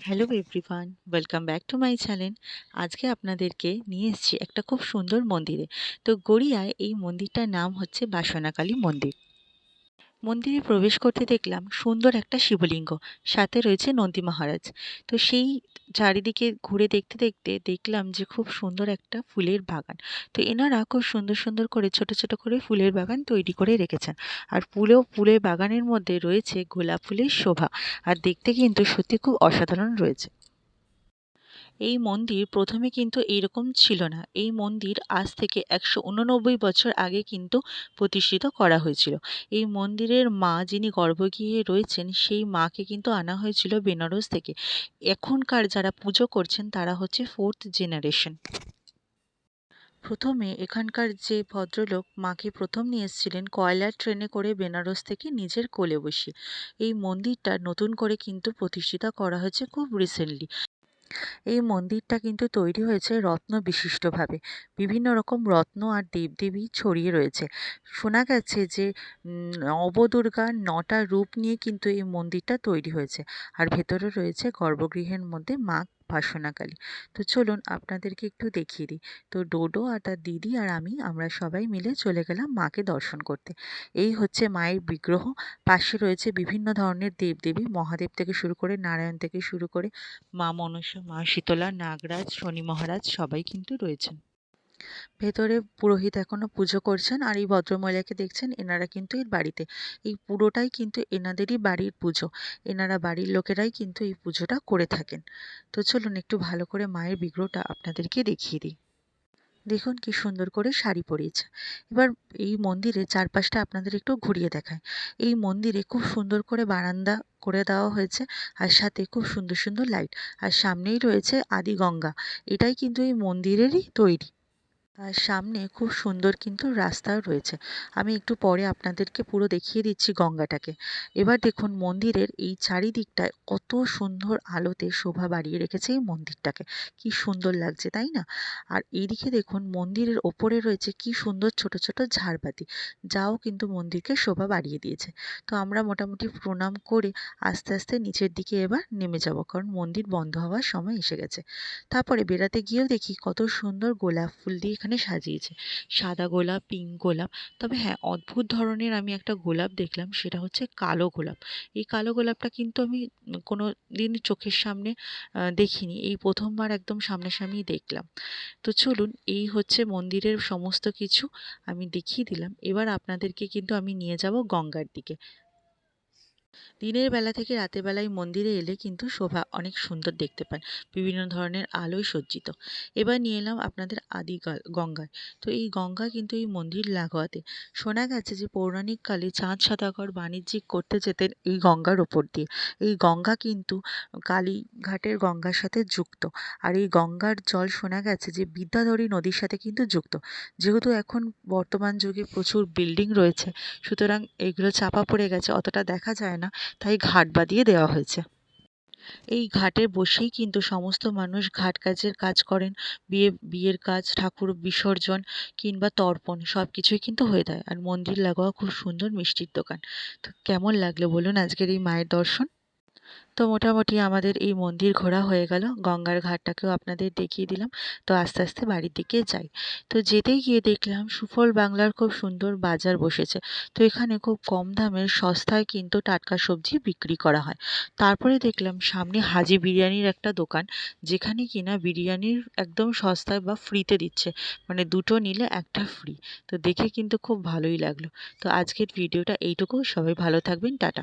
Hello everyone welcome back to my channel আজকে আপনাদেরকে নিয়ে এসেছি একটা খুব সুন্দর মন্দিরে। তো গড়িয়ায় এই মন্দিরটার নাম হচ্ছে বাসনাকালী মন্দির। মন্দিরে প্রবেশ করতে দেখলাম সুন্দর একটা শিবলিঙ্গ, সাথে রয়েছে নন্দী মহারাজ। তো সেই চারিদিকে ঘুরে দেখতে দেখতে দেখলাম যে খুব সুন্দর একটা ফুলের বাগান। তো এনারা খুব সুন্দর সুন্দর করে ছোট ছোট করে ফুলের বাগান তৈরি করে রেখেছেন। আর ফুলেও ফুলের বাগানের মধ্যে রয়েছে গোলাপ ফুলের শোভা। আর দেখতে কিন্তু সত্যি খুব অসাধারণ রয়েছে। এই মন্দির প্রথমে কিন্তু এইরকম ছিল না। এই মন্দির আজ থেকে একশো উননব্বই বছর আগে কিন্তু প্রতিষ্ঠিত করা হয়েছিল। এই মন্দিরের মা যিনি গর্ভগৃহে রয়েছেন, সেই মাকে কিন্তু আনা হয়েছিল বেনারস থেকে। এখনকার যারা পুজো করছেন, তারা হচ্ছে ফোর্থ জেনারেশন। প্রথমে এখানকার যে ভদ্রলোক মাকে প্রথম নিয়ে এসেছিলেন, কয়লার ট্রেনে করে বেনারস থেকে নিজের কোলে বসিয়ে। এই মন্দিরটা নতুন করে কিন্তু প্রতিষ্ঠিত করা হয়েছে খুব রিসেন্টলি এই মন্দিরটা কিন্তু তৈরি হয়েছে রত্ন বিশিষ্টভাবে। বিভিন্ন রকম রত্ন আর দেবদেবী ছড়িয়ে রয়েছে। শোনা গেছে যে নবদুর্গার নটা রূপ নিয়ে কিন্তু এই মন্দিরটা তৈরি হয়েছে। আর ভেতরে রয়েছে গর্ভগৃহের মধ্যে মা বাসনাকালী তো চলুন আপনাদেরকে একটু দেখিয়ে দিই। তো ডোডো আর তার দিদি আর আমি, আমরা সবাই মিলে চলে গেলাম মাকে দর্শন করতে। এই হচ্ছে মায়ের বিগ্রহ। পাশে রয়েছে বিভিন্ন ধরনের দেবদেবী। মহাদেব থেকে শুরু করে নারায়ণ থেকে শুরু করে মা মনসা, মা শীতলা, নাগরাজ, শনি মহারাজ সবাই কিন্তু রয়েছেন। ভেতরে পুরোহিত এখনও পুজো করছেন আর এই ভদ্রমহিলাকে দেখছেন এনারা কিন্তু এর বাড়িতে। এই পুরোটাই কিন্তু এনাদেরই বাড়ির পুজো। এনারা বাড়ির লোকেরাই কিন্তু এই পুজোটা করে থাকেন। তো চলুন একটু ভালো করে মায়ের বিগ্রহটা আপনাদেরকে দেখিয়ে দিই। দেখুন কি সুন্দর করে শাড়ি পরিয়েছে। এবার এই মন্দিরে চারপাশটা আপনাদের একটু ঘুরিয়ে দেখায় এই মন্দিরে খুব সুন্দর করে বারান্দা করে দেওয়া হয়েছে আর সাথে খুব সুন্দর সুন্দর লাইট। আর সামনেই রয়েছে আদি গঙ্গা। এটাই কিন্তু এই মন্দিরেরই তৈরি। আর সামনে খুব সুন্দর কিন্তু রাস্তাও রয়েছে। আমি একটু পরে আপনাদেরকে পুরো দেখিয়ে দিচ্ছি গঙ্গাটাকে। এবার দেখুন মন্দিরের এই চারিদিকটায় কত সুন্দর আলোতে শোভা বাড়িয়ে রেখেছে এই মন্দিরটাকে। কি সুন্দর লাগছে, তাই না? আর এইদিকে দেখুন মন্দিরের ওপরে রয়েছে কি সুন্দর ছোট ছোট ঝাড়বাতি। যাও কিন্তু মন্দিরকে শোভা বাড়িয়ে দিয়েছে। তো আমরা মোটামুটি প্রণাম করে আস্তে আস্তে নিচের দিকে এবার নেমে যাব, কারণ মন্দির বন্ধ হওয়ার সময় এসে গেছে। তারপরে বেড়াতে গিয়েও দেখি কত সুন্দর গোলাপ ফুল দিয়ে এখানে সাজিয়েছে। সাদা গোলাপ পিঙ্ক গোলাপ। তবে হ্যাঁ অদ্ভুত ধরনের আমি একটা গোলাপ দেখলাম, সেটা হচ্ছে কালো গোলাপ। এই কালো গোলাপটা কিন্তু আমি কোনো দিন চোখের সামনে দেখিনি। এই প্রথমবার একদম সামনাসামনি দেখলাম। তো চলুন, এই হচ্ছে মন্দিরের সমস্ত কিছু আমি দেখিয়ে দিলাম। এবার আপনাদেরকে কিন্তু আমি নিয়ে যাব গঙ্গার দিকে। দিনের বেলা থেকে রাতের বেলায় মন্দিরে এলে কিন্তু শোভা অনেক সুন্দর দেখতে পান। বিভিন্ন ধরনের আলোয় সজ্জিত। এবার নিয়ে এলাম আপনাদের আদি গঙ্গায়। তো এই গঙ্গা কিন্তু এই মন্দির লাগোয়াতে। শোনা গেছে যে পৌরাণিক কালে চাঁদ সদাগর বাণিজ্যিক করতে যেতেন এই গঙ্গার ওপর দিয়ে। এই গঙ্গা কিন্তু কালীঘাটের গঙ্গার সাথে যুক্ত। আর এই গঙ্গার জল শোনা গেছে যে বিদ্যাধরী নদীর সাথে কিন্তু যুক্ত। যেহেতু এখন বর্তমান যুগে প্রচুর বিল্ডিং রয়েছে, সুতরাং এগুলো চাপা পড়ে গেছে, অতটা দেখা যায় না, তাই ঘাট বাঁধিয়ে দেওয়া হয়েছে। এই ঘাটে বসেই কিন্তু সমস্ত মানুষ ঘাট কাজের কাজ করেন। বিয়ে, বিয়ের কাজ, ঠাকুর বিসর্জন কিংবা তর্পণ সব কিছুই কিন্তু হয়ে যায়। আর মন্দির লাগোয়া খুব সুন্দর মিষ্টির দোকান। তো কেমন লাগল বলুন আজকের এই মায়ের দর্শন? তো মোটামুটি আমাদের এই মন্দির ঘোরা হয়ে গেল। গঙ্গার ঘাটটাকেও আপনাদের দেখিয়ে দিলাম। তো আস্তে আস্তে বাড়ির দিকে যাই। তো যেতেই গিয়ে দেখলাম সুফল বাংলার খুব সুন্দর বাজার বসেছে। তো এখানে খুব কম দামের সস্তায় কিন্তু টাটকা সবজি বিক্রি করা হয়। তারপরে দেখলাম সামনে হাজি বিরিয়ানির একটা দোকান, যেখানে কিনা বিরিয়ানির একদম সস্তায় বা ফ্রিতে দিচ্ছে। মানে দুটো নিলে একটা ফ্রি তো দেখে কিন্তু খুব ভালোই লাগল। তো আজকের ভিডিওটা এইটুকু সবাই ভালো থাকবেন। টাটা।